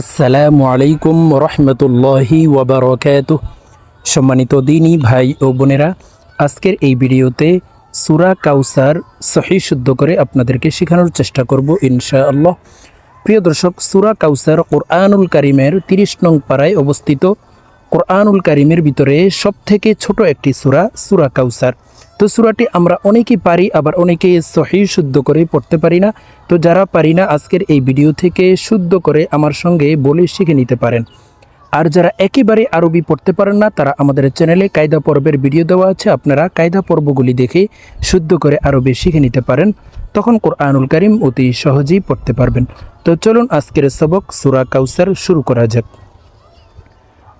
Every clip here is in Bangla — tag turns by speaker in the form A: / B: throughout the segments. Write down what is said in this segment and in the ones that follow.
A: আসসালামু আলাইকুম রহমতুল্লাহি ওবরকাত সম্মানিত দিনই ভাই ও বোনেরা, আজকের এই ভিডিওতে সুরা কাউসার সহি শুদ্ধ করে আপনাদেরকে শেখানোর চেষ্টা করব ইনশাআল্লাহ। প্রিয় দর্শক, সুরা কাউসার কোরআনুল কারিমের তিরিশ নং পাড়ায় অবস্থিত কোরআনুল কারিমের ভিতরে সব থেকে ছোট একটি সুরা সুরা কাউসার। তো সুরাটি আমরা অনেকেই পারি, আবার অনেকে সহি শুদ্ধ করে পড়তে পারি না। তো যারা পারি না, আজকের এই ভিডিও থেকে শুদ্ধ করে আমার সঙ্গে বলে শিখে নিতে পারেন। আর যারা একেবারে আরবি পড়তে পারেন না, তারা আমাদের চ্যানেলে কায়দা পর্বের ভিডিও দেওয়া আছে। আপনারা কায়দা পর্বগুলি দেখে শুদ্ধ করে আরবি শিখে নিতে পারেন। তখন কোরআনুল করিম অতি সহজেই পড়তে পারবেন। তো চলুন আজকের সবক সুরা কাউসার শুরু করা যাক।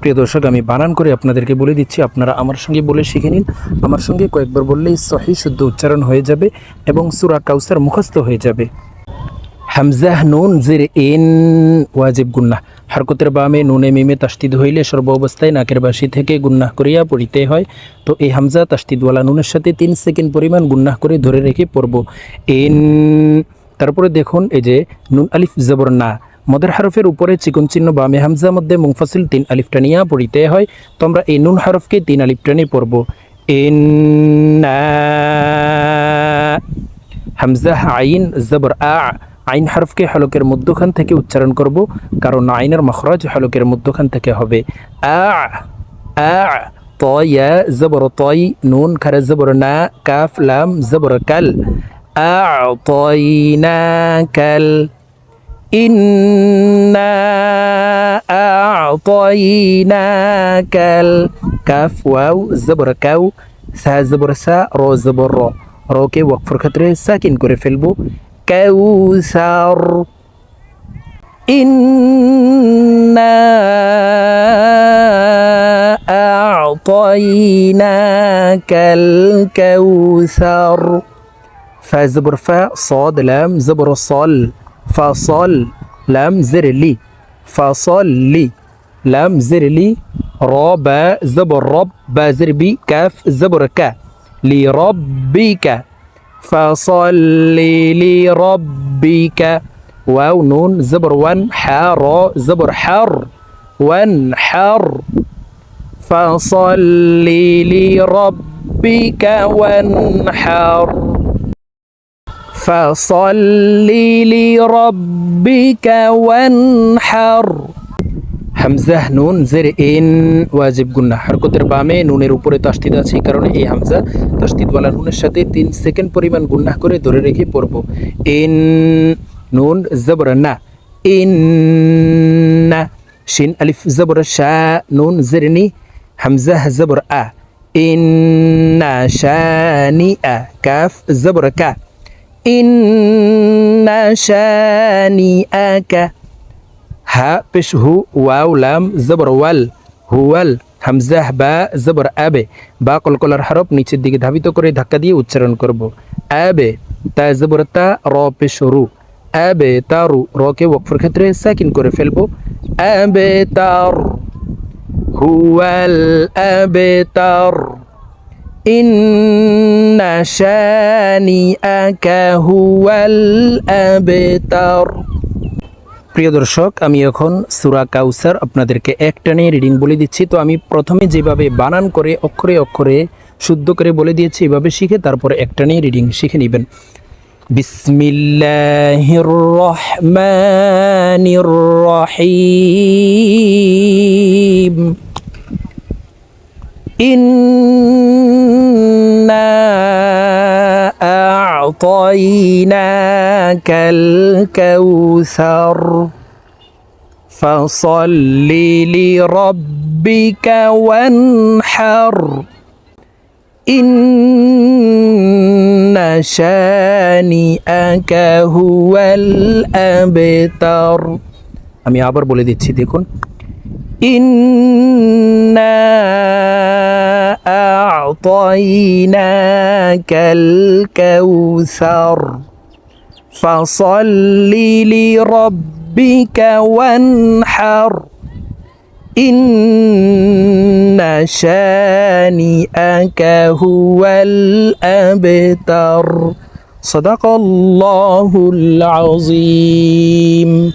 A: প্রিয় দর্শক, আমি বানান করে আপনাদেরকে বলে দিচ্ছি, আপনারা আমার সঙ্গে বলে শিখে নিন। আমার সঙ্গে কয়েকবার বললেই সহি, শুদ্ধ উচ্চারণ হয়ে যাবে এবং সুরা কাউসার মুখস্থ হয়ে যাবে। হামজাহ নুন, জির, ইন, ওয়াজিব, গুন্নাহ। হারকতের বামে নুনে মিমে তাস্তিদ হইলে সর্ব অবস্থায় নাকের বাসি থেকে গুন্নাহ করিয়া পড়িতে হয়। তো এই হামজা তাস্তিদওয়ালা নুনের সাথে তিন সেকেন্ড পরিমাণ গুন্নাহ করে ধরে রেখে পড়ব। ইন, তারপরে দেখুন এই যে নুন আলিফ জবর না মদের হরফের উপরে চিকন চিহ্ন বামে হামজা মধ্যে মুংফাসিল তিন আলিফ টানিয়া পড়িতে হয়। তো আমরা এই নুন হরফকে তিন আলিফ টানি পড়ব। ইন হামজা আইন জবর আ আইন হরফকে হলকের মধ্যখান থেকে উচ্চারণ করব, কারণ আইনের মখরাজ হলকের মধ্যখান থেকে হবে। আ আ নুন খারে জবর না, কাফ, লাম, জবর কাল। আ তয়না কাল। إنا أعطيناك الكف واو زبر كاو. سا زبر سا رو زبر رو. رو كي وقفر كتري ساكن كوري فيلبو كوثر. إنا أعطيناك الكوثر. فزبر فا صاد لام زبر صال. فصل لام زر لي. فصل لي. لام زر لي. را با زبر رب. زر بي. كاف زبر كا لربك فصل لربك واو نون زبر ون. حار زبر حر. وانحر فصل لربك وانحر فصل لربك وانحر হামজাহ নুন জের ইন ওয়াজিব গুন্না হরকতের বামে নুনের উপরে তাস্তিদ আছে এই কারণে এই হামজা তাস্তিদওয়ালা নুনের সাথে তিন সেকেন্ড পরিমাণ গুন্নাহ করে ধরে রেখে পড়ব ইন নুন জবর না ইন না শিন আলিফ জবর শা নুন জেরনি হামজাহ জবর আ ইন্না শানি আ কাফ জবর কা ইন্না শানিআকা হা পেশ হু ওয়াও লাম জবর ওয়াল হুয়াল হামজাহ বা জবর আবে বা কলকলার হরফ নিচের দিকে ধাবিত করে ধাক্কা দিয়ে উচ্চারণ করব. আবে তা জবর তা র পেশ রু আবে তারু র. কে ওয়াকফের ক্ষেত্রে সাকিন করে ফেলব. আবে তার হুয়াল আবে তার ইন শানিআকা হুয়াল আবতার। প্রিয় দর্শক, আমি এখন সুরা কাউসার আপনাদেরকে একটা নিয়ে রিডিং বলে দিচ্ছি। তো আমি প্রথমে যেভাবে বানান করে, অক্ষরে অক্ষরে শুদ্ধ করে বলে দিয়েছি, এভাবে শিখে তারপরে একটা নিয়ে রিডিং শিখে নেবেন। বিসমিল্লাহির ইন أعطيناك الكوثر فصل لربك وانحر إن شانئك هو الأبتر আমি আবার বলে দিচ্ছি দেখুন ইন্না أعطيناك الكوثر. فصل لربك وانحر. إن شانئك هو الأبتر. صدق الله العظيم.